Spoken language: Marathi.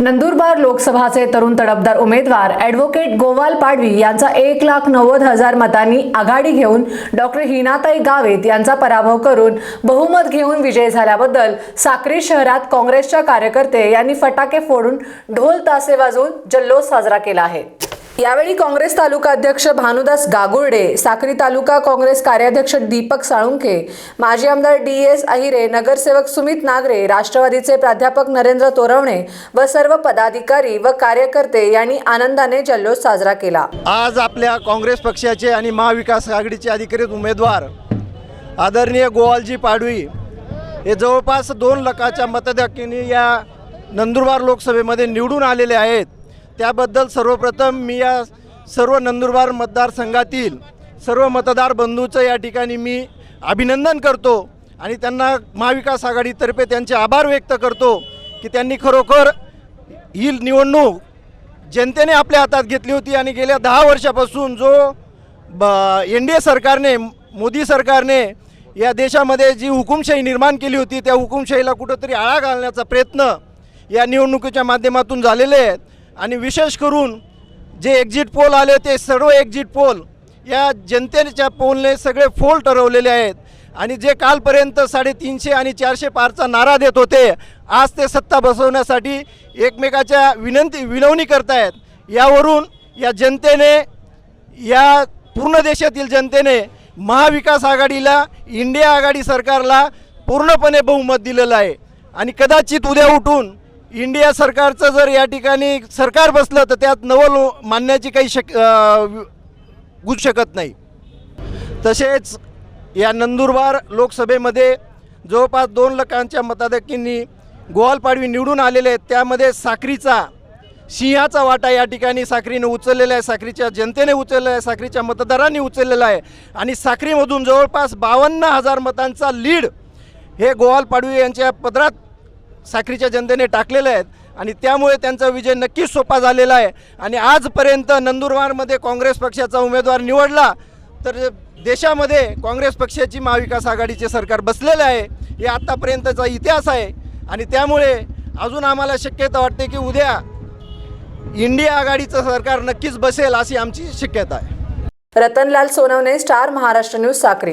नंदुरबार लोकसभाचे तरुण तडफदार उमेदवार ॲडव्होकेट गोवाल पाडवी यांचा एक लाख नव्वद हजार मतांनी आघाडी घेऊन डॉक्टर हिनाताई गावित यांचा पराभव करून बहुमत घेऊन विजय झाल्याबद्दल साक्री शहरात काँग्रेसच्या कार्यकर्ते यांनी फटाके फोडून ढोल तासे वाजवून जल्लोष साजरा केला आहे. यावेळी काँग्रेस तालुका अध्यक्ष भानुदास गागुर्डे साक्री तालुका काँग्रेस कार्याध्यक्ष दीपक साळुंखे माजी आमदार डी एस अहिरे नगरसेवक सुमित नागरे राष्ट्रवादीचे प्राध्यापक नरेंद्र तोरवणे व सर्व पदाधिकारी व कार्यकर्ते यांनी आनंदाने जल्लोष साजरा केला. आज आपल्या काँग्रेस पक्षाचे आणि महाविकास आघाडीचे अधिकृत उमेदवार आदरणीय गोवालजी पाडवी हे जवळपास दोन लाखाच्या मतदाकीने या नंदुरबार लोकसभेमध्ये निवडून आलेले आहेत. त्याबद्दल सर्वप्रथम मी या सर्व नंदुरबार मतदारसंघातील सर्व मतदार बंधूचं या ठिकाणी मी अभिनंदन करतो आणि त्यांना महाविकास आघाडीतर्फे त्यांचे आभार व्यक्त करतो की त्यांनी खरोखर ही निवडणूक जनतेने आपल्या हातात घेतली होती आणि गेल्या दहा वर्षापासून जो ब एन डी ए सरकारने मोदी सरकारने या देशामध्ये जी हुकुमशाही निर्माण केली होती त्या हुकुमशाहीला कुठंतरी आळा घालण्याचा प्रयत्न या निवडणुकीच्या माध्यमातून झालेले आहेत. आणि विशेष करून जे एक्झिट पोल आले ते सर्व एक्झिट पोल या जनतेच्या पोलने सगळे फोल ठरवलेले आहेत. आणि जे कालपर्यंत साडेतीनशे आणि चारशे पारचा नारा देत होते आज ते सत्ता बसवण्यासाठी एकमेकाच्या विनंती विनवणी करतायत. यावरून या जनतेने या पूर्ण देशातील जनतेने महाविकास आघाडीला इंडिया आघाडी सरकारला पूर्णपणे बहुमत दिलेलं आहे. आणि कदाचित उद्या उठून इंडिया सरकारचं जर या ठिकाणी सरकार बसलं तर त्यात नवल मानण्याची काही शक गुज शकत नाही. तसेच या नंदुरबार लोकसभेमध्ये जवळपास दोन लाखांच्या मताधिक्यांनी गोवालपाडवी निवडून आलेले आहेत. त्यामध्ये साखरीचा सिंहाचा वाटा या ठिकाणी साखरीने उचललेला आहे. साखरीच्या जनतेने उचललेला आहे. साखरीच्या मतदारांनी उचललेला आहे. आणि साखरीमधून जवळपास बावन्न हजार मतांचा लीड हे गोवालपाडवी यांच्या पदरात साखरीच्या जनतेने टाकलेले आहेत आणि त्यामुळे त्यांचा विजय नक्कीच सोपा झालेला आहे. आणि आजपर्यंत नंदुरबारमध्ये काँग्रेस पक्षाचा उमेदवार निवडला तर देशामध्ये काँग्रेस पक्षाची महाविकास आघाडीचे सरकार बसलेले आहे. हे आत्तापर्यंतचा इतिहास आहे. आणि त्यामुळे अजून आम्हाला शक्यता वाटते की उद्या इंडिया आघाडीचं सरकार नक्कीच बसेल अशी आमची शक्यता आहे. Ratanlal Sonawane star Maharashtra news Sakhari